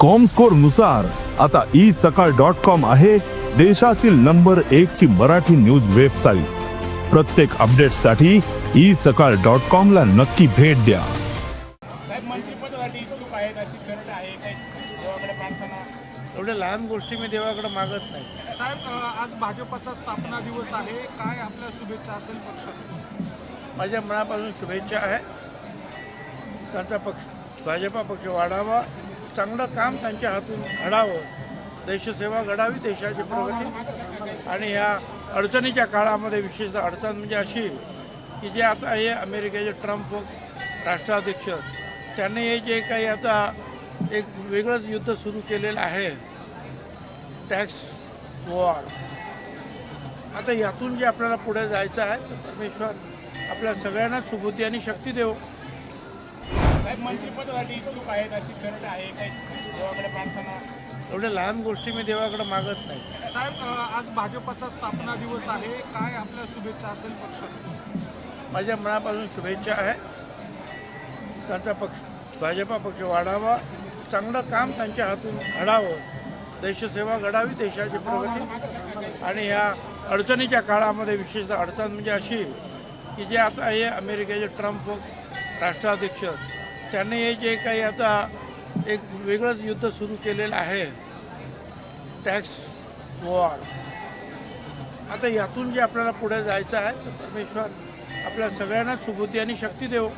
कॉमस्कोरनुसार आता ई सकाळ dot com आहे देशातील नंबर एक ची मराठी न्यूज वेबसाईट प्रत्येक अपडेटसाठी ई सकाळ डॉट कॉम ला नक्की भेट द्या. साहेब मंत्रिपदासाठी इच्छुक आहेत अशी चर्चा आहे काही देवाकडे प्रार्थना. एवढ्या लहान गोष्टी मी देवाकडे मागत नाही. साहेब आज भाजपचा स्थापना दिवस आहे. काय आपल्या शुभेच्छा असेल पक्षात माझ्या मनापासून शुभेच्छा आहे. त्यांचा पक्ष भाजपा पक्ष वाढावा. चांगलं काम त्यांच्या हातून घडावं. देशसेवा घडावी देशाची प्रगती. आणि ह्या अडचणीच्या काळामध्ये विशेषतः अडचण म्हणजे अशी की जे आता हे अमेरिकेचे ट्रम्प राष्ट्राध्यक्ष त्यांनी हे जे काही आता एक वेगळंच युद्ध सुरू केलेलं आहे टॅक्स वॉर. आता यातून जे आपल्याला पुढे जायचं आहे तर परमेश्वर आपल्या सगळ्यांना सुबुद्धी आणि शक्ती देव. साहेब मंत्रिपदासाठी इच्छुक आहेत अशी चर्चा आहे काही देवाकडे प्रार्थना. एवढ्या लहान गोष्टी मी देवाकडे मागत नाही. साहेब आज भाजपचा स्थापना दिवस आहे. काय आपल्या शुभेच्छा असेल पक्षात माझ्या मनापासून शुभेच्छा आहे. त्यांचा पक्ष भाजपा पक्ष वाढावा चांगलं काम त्यांच्या हातून घडावं. देशसेवा घडावी देशाची प्रगती. आणि ह्या अडचणीच्या काळामध्ये विशेषतः अडचण म्हणजे अशी की जे आता हे अमेरिकेचे ट्रम्प राष्ट्राध्यक्ष त्यांनी हे जे काही आता एक वेगळंच युद्ध सुरू केलेलं आहे. टॅक्स वॉर आता यातून जे आपल्याला पुढे जायचं आहे तर परमेश्वर आपल्या सगळ्यांना सुबुद्धी आणि शक्ती देऊ